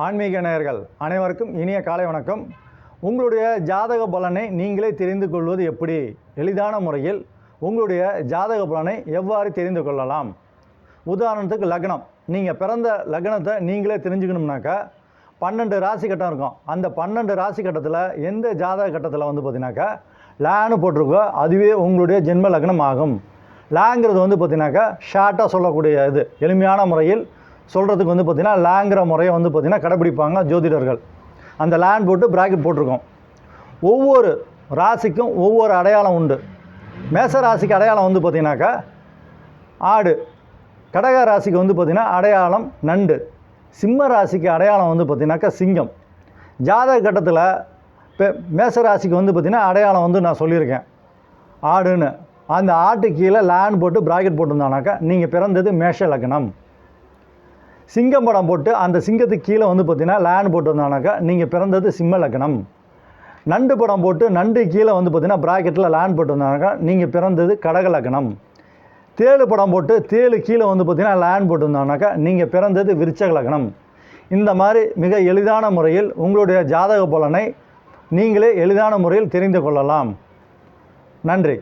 ஆன்மீக நேயர்கள் அனைவருக்கும் இனிய காலை வணக்கம். உங்களுடைய ஜாதக பலனை நீங்களே தெரிந்து கொள்வது எப்படி? எளிதான முறையில் உங்களுடைய ஜாதக பலனை எவ்வாறு தெரிந்து கொள்ளலாம்? உதாரணத்துக்கு லக்னம். நீங்கள் பிறந்த லக்னத்தை நீங்களே தெரிஞ்சுக்கணும்னாக்கா பன்னெண்டு ராசி கட்டம் இருக்கும். அந்த பன்னெண்டு ராசி கட்டத்தில் எந்த ஜாதக கட்டத்தில் வந்து பார்த்தீங்கன்னாக்கா லேனு போட்டிருக்கோ அதுவே உங்களுடைய ஜென்ம லக்னம் ஆகும் லேங்கிறது வந்து பார்த்தீங்கன்னாக்கா ஷார்ட்டாக சொல்லக்கூடிய இது. எளிமையான முறையில் சொல்கிறதுக்கு வந்து பார்த்திங்கன்னா லேங்கிற முறையை வந்து பார்த்திங்கன்னா கடைப்பிடிப்பாங்க ஜோதிடர்கள். அந்த லேண்ட் போட்டு ப்ராக்கெட் போட்டிருக்கோம். ஒவ்வொரு ராசிக்கும் ஒவ்வொரு அடையாளம் உண்டு. மேச ராசிக்கு அடையாளம் வந்து பார்த்தீங்கன்னாக்கா ஆடு. கடக ராசிக்கு வந்து பார்த்திங்கன்னா அடையாளம் நண்டு. சிம்ம ராசிக்கு அடையாளம் வந்து பார்த்திங்கனாக்கா சிங்கம். ஜாதக கட்டத்தில் இப்போ மேச ராசிக்கு வந்து பார்த்திங்கன்னா அடையாளம் வந்து நான் சொல்லியிருக்கேன். ஆடுன்னு. அந்த ஆட்டு கீழே லேண்ட் போட்டு ப்ராக்கெட் போட்டிருந்தானாக்கா நீங்கள் பிறந்தது மேஷ லக்னம். சிங்கம் படம் போட்டு அந்த சிங்கத்துக்கு கீழே வந்து பார்த்தீங்கன்னா லேண்ட் போட்டிருந்தானாக்கா நீங்கள் பிறந்தது சிம்ம லக்னம். நண்டு படம் போட்டு நண்டு கீழே வந்து பார்த்தீங்கன்னா ப்ராக்கெட்டில் லேண்ட் போட்டிருந்தானாக்கா நீங்கள் பிறந்தது கடக லக்னம். தேழு படம் போட்டு தேளு கீழே வந்து பார்த்தீங்கன்னா லேண்ட் போட்டிருந்தானாக்கா நீங்கள் பிறந்தது விருச்சக லக்னம். இந்த மாதிரி மிக எளிதான முறையில் உங்களுடைய ஜாதக பலனை நீங்களே எளிதான முறையில் தெரிந்து கொள்ளலாம். நன்றி.